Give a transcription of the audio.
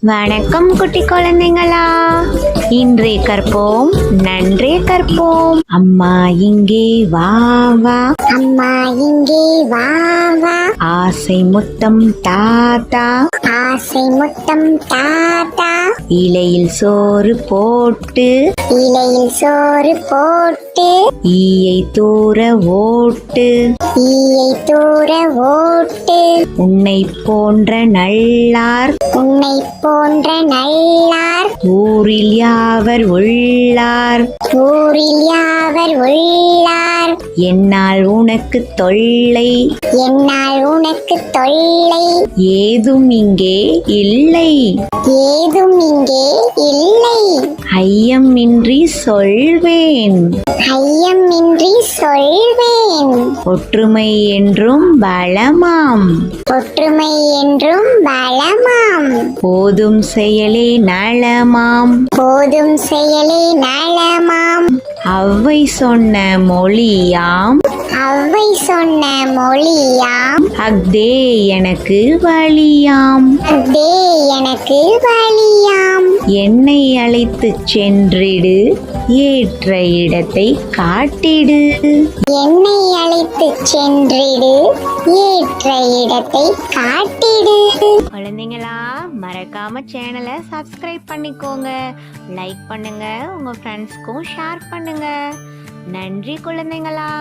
வணக்கம் குட்டி குழந்தைங்களா. இன்றே கற்போம் நன்றே கற்போம். அம்மா இங்கே வா வா. அம்மா இங்கே வா வா. ஆசை முத்தம் தாத்தா. ஆசை முத்தம் தாத்தா. இலையில் சோறு போட்டு. இலையில் சோறு போட்டு. ஈயை தூர ஓட்டு. ஈயை தூர ஓட்டு. உன்னை போன்ற நல்லார். உன்னை போன்ற நல்லார். ஊரில் யாவர் உள்ளார்? ஊரில் யாவர் உள்ளார்? என்னால் உனக்கு தொல்லை. என்னால் உனக்கு தொல்லை. ஏதும் இங்கே இல்லை. ஏதும் இங்கே இல்லை. ஐயமின்றி சொல்வேன். ஐயமின்றி சொல்வேன். ஒற்றுமை என்றும் பலமாம். ஒற்றுமை என்றும் பலமாம். போதும் செயலே நலமாம். போதும் செயலே நலமாம். அவ்வை சொன்ன மொழியாம். அவ்வை சொன்ன மொழியாம். அக்தே எனக்கு வழியாம். அதே எனக்கு வழியாம் என்னை அழைத்துச் சென்றிடு ஏற்ற இடத்தை காட்டிடு. என்னை அழைத்துச் சென்றிடு ஏற்ற இடத்தை காட்டிடு. குழந்தைங்களா மறக்காம சேனலை சப்ஸ்கிரைப் பண்ணிக்கோங்க. லைக் பண்ணுங்க உங்க ஃப்ரெண்ட்ஸ்க்கும் ஷேர் பண்ணுங்க. நன்றி குழந்தைங்களா.